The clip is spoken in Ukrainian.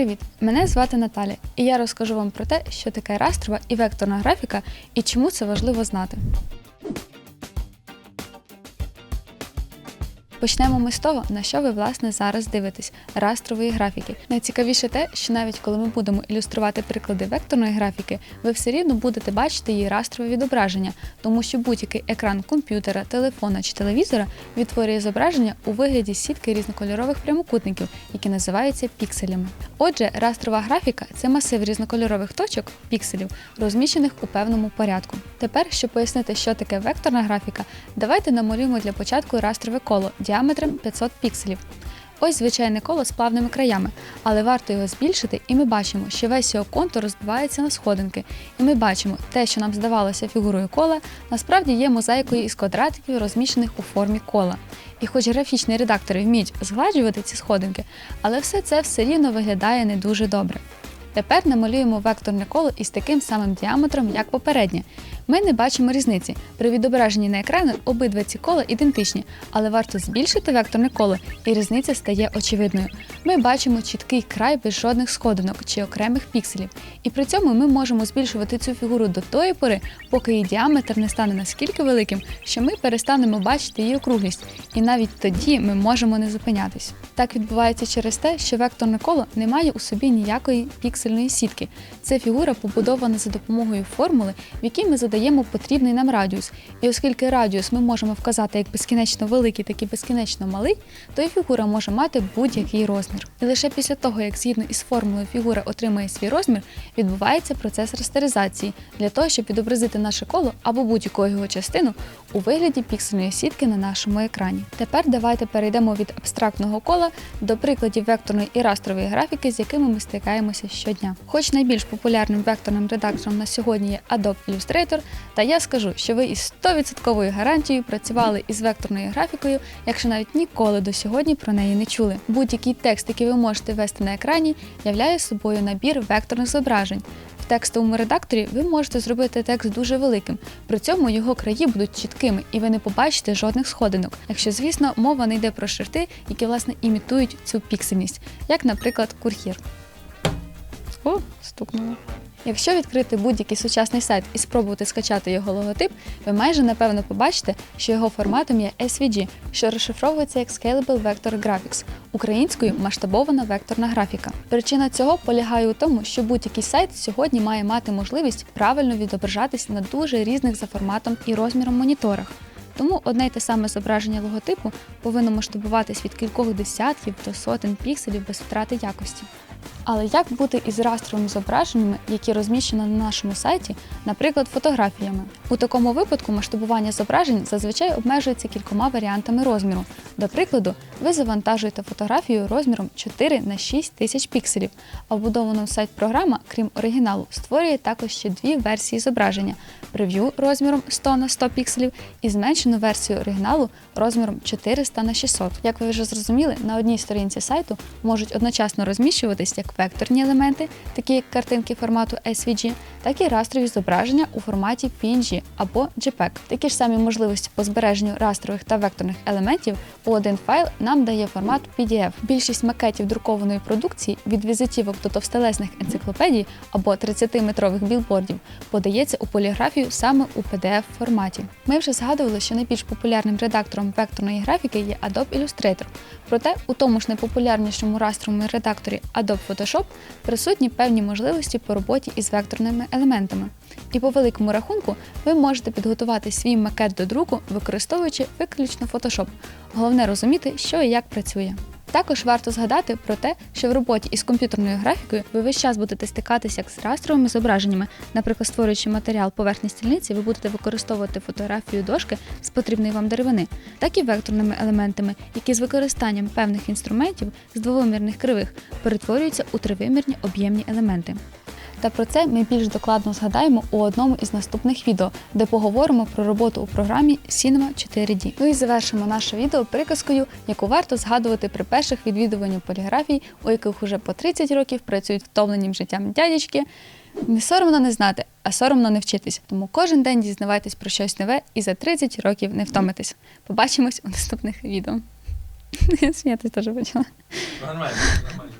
Привіт! Мене звати Наталя, і я розкажу вам про те, що таке растрова і векторна графіка і чому це важливо знати. Почнемо ми з того, на що ви власне зараз дивитесь растрової графіки. Найцікавіше те, що навіть коли ми будемо ілюструвати приклади векторної графіки, ви все рівно будете бачити її растрове відображення, тому що будь-який екран комп'ютера, телефона чи телевізора відтворює зображення у вигляді сітки різнокольорових прямокутників, які називаються пікселями. Отже, растрова графіка це масив різнокольорових точок пікселів, розміщених у певному порядку. Тепер, щоб пояснити, що таке векторна графіка, давайте намалюємо для початку растрове коло діаметром 500 пікселів. Ось звичайне коло з плавними краями, але варто його збільшити, і ми бачимо, що весь його контур розбивається на сходинки. І ми бачимо, те, що нам здавалося фігурою кола, насправді є мозаїкою із квадратиків, розміщених у формі кола. І хоч графічні редактори вміють згладжувати ці сходинки, але все це все рівно виглядає не дуже добре. Тепер намалюємо векторне коло із таким самим діаметром, як попереднє. Ми не бачимо різниці. При відображенні на екрані обидва ці кола ідентичні, але варто збільшити векторне коло, і різниця стає очевидною. Ми бачимо чіткий край без жодних сходинок чи окремих пікселів. І при цьому ми можемо збільшувати цю фігуру до тої пори, поки її діаметр не стане наскільки великим, що ми перестанемо бачити її округлість, і навіть тоді ми можемо не зупинятись. Так відбувається через те, що векторне коло не має у собі ніякої піксельної сітки. Це фігура побудована за допомогою формули, в якій ми задаємо потрібний нам радіус. І оскільки радіус ми можемо вказати як безкінечно великий, так і безкінечно малий, то і фігура може мати будь-який розмір. І лише після того, як згідно із формулою фігура отримає свій розмір, відбувається процес растеризації для того, щоб відобразити наше коло або будь-яку його частину у вигляді піксельної сітки на нашому екрані. Тепер давайте перейдемо від абстрактного кола до прикладів векторної і растрової графіки, з якими ми стикаємося щодня. Хоч найбільш популярним векторним редактором на сьогодні є Adobe Illustrator, та я скажу, що ви із 100% гарантією працювали із векторною графікою, якщо навіть ніколи до сьогодні про неї не чули. Будь-який текст, який ви можете ввести на екрані, являє собою набір векторних зображень. В текстовому редакторі ви можете зробити текст дуже великим, при цьому його краї будуть чіткими і ви не побачите жодних сходинок, якщо, звісно, мова не йде про шрифти, які власне імітують цю піксельність, як, наприклад, кур'єр. О, стукнуло. Якщо відкрити будь-який сучасний сайт і спробувати скачати його логотип, ви майже напевно побачите, що його форматом є SVG, що розшифровується як Scalable Vector Graphics, українською масштабована векторна графіка. Причина цього полягає у тому, що будь-який сайт сьогодні має мати можливість правильно відображатись на дуже різних за форматом і розміром моніторах. Тому одне й те саме зображення логотипу повинно масштабуватись від кількох десятків до сотень пікселів без втрати якості. Але як бути із растровими зображеннями, які розміщені на нашому сайті, наприклад, фотографіями? У такому випадку масштабування зображень зазвичай обмежується кількома варіантами розміру. До прикладу, ви завантажуєте фотографію розміром 4 на 6 тисяч пікселів, а вбудована сайт програма, крім оригіналу, створює також ще дві версії зображення: прев'ю розміром 100 на 100 пікселів і зменшену версію оригіналу розміром 400 на 600. Як ви вже зрозуміли, на одній сторінці сайту можуть одночасно розміщуватись як векторні елементи, такі як картинки формату SVG, так і растрові зображення у форматі PNG або JPEG. Такі ж самі можливості по збереженню растрових та векторних елементів у один файл нам дає формат PDF. Більшість макетів друкованої продукції від візитівок до товстелесних енциклопедій або 30-метрових білбордів подається у поліграфію саме у PDF форматі. Ми вже згадували, що найбільш популярним редактором векторної графіки є Adobe Illustrator. Проте у тому ж найпопулярнішому растровому редакторі Adobe Photoshop присутні певні можливості по роботі із векторними елементами. І по великому рахунку ви можете підготувати свій макет до друку, використовуючи виключно Photoshop. Головне розуміти, що і як працює. Також варто згадати про те, що в роботі із комп'ютерною графікою ви весь час будете стикатися як з растровими зображеннями. Наприклад, створюючи матеріал поверхні стільниці, ви будете використовувати фотографію дошки з потрібної вам деревини, так і векторними елементами, які з використанням певних інструментів з двовимірних кривих перетворюються у тривимірні об'ємні елементи. Та про це ми більш докладно згадаємо у одному із наступних відео, де поговоримо про роботу у програмі Cinema 4D. Ну і завершимо наше відео приказкою, яку варто згадувати при перших відвідуваннях поліграфій, у яких уже по 30 років працюють втомленім життям дядячки. Не соромно не знати, а соромно не вчитись. Тому кожен день дізнавайтесь про щось нове і за 30 років не втомитесь. Побачимось у наступних відео. Сміятись теж почала. Нормально, нормально.